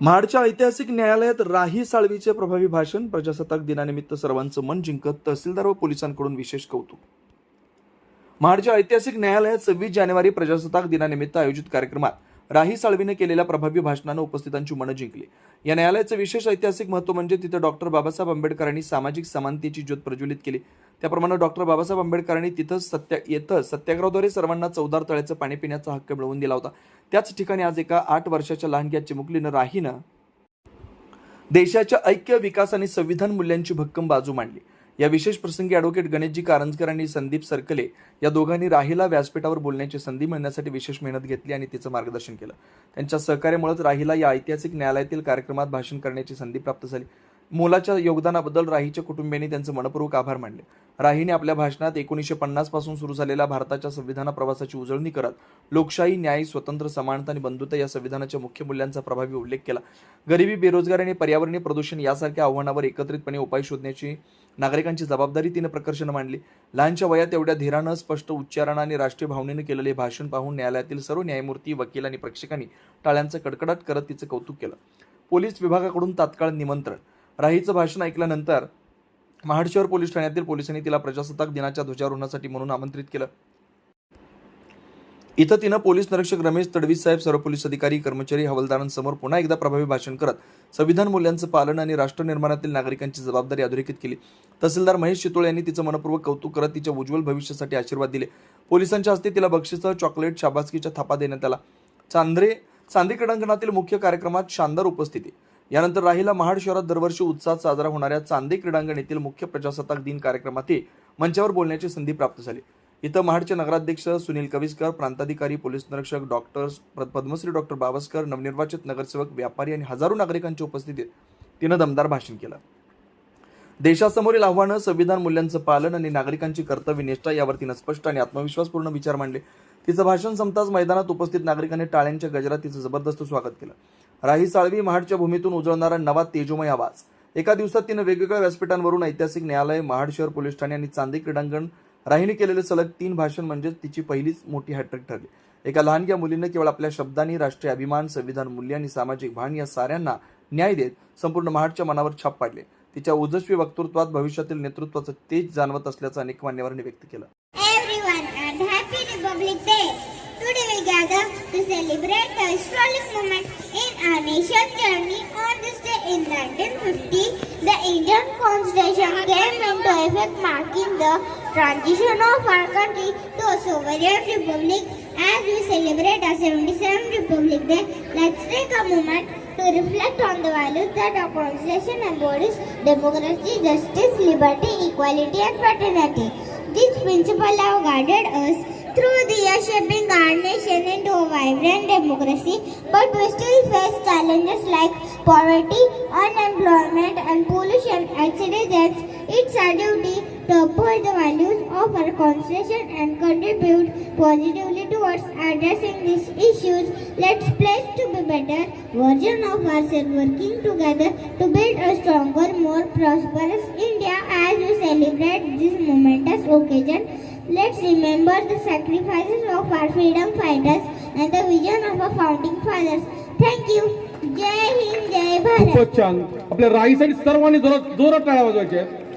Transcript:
महाडच्या ऐतिहासिक न्यायालयात राही साळवीचे प्रभावी भाषण प्रजासत्ताक दिनानिमित्त सर्वांचं मन जिंकत तहसीलदार व पोलिसांकडून विशेष कौतुक. महाडच्या ऐतिहासिक न्यायालयात सव्वीस जानेवारी प्रजासत्ताक दिनानिमित्त आयोजित कार्यक्रमात राही साळवीने केलेल्या प्रभावी भाषणानं उपस्थितांची मनं जिंकली. या न्यायालयाचं विशेष ऐतिहासिक महत्त्व म्हणजे तिथं डॉक्टर बाबासाहेब आंबेडकरांनी सामाजिक समानतेची ज्योत प्रज्वलित केली. त्याप्रमाणे डॉक्टर बाबासाहेब आंबेडकरांनी तिथंच सत्या येथं सत्याग्रहाद्वारे सर्वांना चौदार तळ्याचं पाणी पिण्याचा हक्क मिळवून दिला होता. त्याच ठिकाणी आज एका आठ वर्षाच्या लहानग्या चिमुकलीनं राहीनं देशाच्या ऐक्य विकास आणि संविधान मूल्यांची भक्कम बाजू मांडली. या विशेष प्रसंगी ॲडव्होकेट गणेशजी कारंजकर आणि संदीप सरकले या दोघांनी राहीला व्यासपीठावर बोलण्याची संधी मिळण्यासाठी विशेष मेहनत घेतली आणि तिचं मार्गदर्शन केलं. त्यांच्या सहकार्यामुळेच राहीला या ऐतिहासिक न्यायालयातील कार्यक्रमात भाषण करण्याची संधी प्राप्त झाली. मोलाच्या योगदानाबद्दल राहीच्या कुटुंबियांनी त्यांचे मनपूर्वक आभार मानले. राहीने आपल्या भाषणात एकोणीसशे पन्नासपासून सुरू झालेल्या भारताच्या संविधान प्रवासाची उजळणी करत लोकशाही न्याय स्वतंत्र समानता आणि बंधुता या संविधानाच्या मुख्य मूल्यांचा प्रभावी उल्लेख केला. गरिबी बेरोजगारी आणि पर्यावरणीय प्रदूषण यासारख्या आव्हानावर एकत्रितपणे उपाय शोधण्याची नागरिकांची जबाबदारी तिने प्रकर्षण मांडली. लहानच्या वयात एवढ्या धीरानं स्पष्ट उच्चारणा आणि राष्ट्रीय भावनेनं केलेले भाषण पाहून न्यायालयातील सर्व न्यायमूर्ती वकील आणि प्रेक्षकांनी टाळ्यांचा कडकडाट करत तिचं कौतुक केलं. पोलीस विभागाकडून तात्काळ निमंत्रण राहीचं भाषण ऐकल्यानंतर महाडशहर पोलीस ठाण्यातील पोलिसांनी तिला प्रजासत्ताक दिनाच्या ध्वजारोहणासाठी म्हणून आमंत्रित केलं. इथं तिनं पोलीस निरीक्षक रमेश तडवी साहेब सर्व पोलीस अधिकारी कर्मचारी हवालदारांसमोर पुन्हा एकदा प्रभावी भाषण करत संविधान मूल्यांचं पालन आणि राष्ट्र निर्माणातील नागरिकांची जबाबदारी अधोरेखित केली. तहसीलदार महेश चितोळे यांनी तिचं मनपूर्वक कौतुक करत तिच्या उज्ज्वल भविष्यासाठी आशीर्वाद दिले. पोलिसांच्या हस्ते तिला बक्षीसह चॉकलेट शाबासकीच्या थापा देण्यात आला. चांद्रे चांदी क्रीडांगणातील मुख्य कार्यक्रमात शानदार उपस्थिती. यानंतर राहीला महाड शहरात दरवर्षी उत्साहात साजरा होणाऱ्या चांदे क्रीडांगण येथील मुख्य प्रजासत्ताक दिन कार्यक्रमातही मंचावर बोलण्याची संधी प्राप्त झाली. इथं महाडचे नगराध्यक्ष सुनील कविस्कर प्रांताधिकारी पोलीस निरीक्षक डॉक्टर्स पद्मश्री डॉक्टर बावस्कर नवनिर्वाचित नगरसेवक व्यापारी आणि हजारो नागरिकांच्या उपस्थितीत तिनं दमदार भाषण केलं. देशासमोरील आव्हानं संविधान मूल्यांचं पालन आणि नागरिकांची कर्तव्य निष्ठा यावर तिनं स्पष्ट आणि आत्मविश्वासपूर्ण विचार मांडले. तिचं भाषण संपताच मैदानात उपस्थित नागरिकांनी टाळ्यांच्या गजरात तिचं जबरदस्त स्वागत केलं. राही साळवी महाडच्या भूमीतून उजळणारा नवा तेजोमय आवाज. एका दिवसात तिनं वेगवेगळ्या व्यासपीठांवरून ऐतिहासिक न्यायालय महाड शहर पोलीस ठाणे आणि चांदी क्रीडांगण राहीने केलेले सलग तीन भाषण म्हणजेच तिची पहिलीच मोठी हॅट्रिक ठरली. एका लहानग्या मुलीनं केवळ आपल्या शब्दांनी राष्ट्रीय अभिमान संविधान मूल्य आणि सामाजिक भान या साऱ्यांना न्याय देत संपूर्ण महाडच्या मनावर छाप पाडले. तिच्या ओजस्वी वक्तृत्वात भविष्यातील नेतृत्वाचं तेज जाणवत असल्याचं अनेक मान्यवरांनी व्यक्त केलं. Everyone. Today we gather to celebrate the historic moment Constitution came into effect marking the transition of our country to a sovereign republic. As we celebrate our 77th Republic Day, let's take a moment to reflect on the values that our Constitution embodies democracy, justice, liberty, equality, and fraternity. These principles have guided us through the years, shaping our nation into a vibrant democracy. But we still face challenges like poverty, unemployment, and pollution. As citizens, it's our duty to uphold the values of our Constitution and contribute positively towards addressing these issues. Let's pledge to be better version of ourselves, working together to build a stronger, more prosperous India as we celebrate this momentous occasion. Let's remember the sacrifices of our freedom fighters and the vision of our founding fathers. Thank you. जय हिंद जय भारत खूपच छान आपल्या राईसाठी सर्वांनी जोरात जोरात टाळ्या वाजवायच्या आहेत.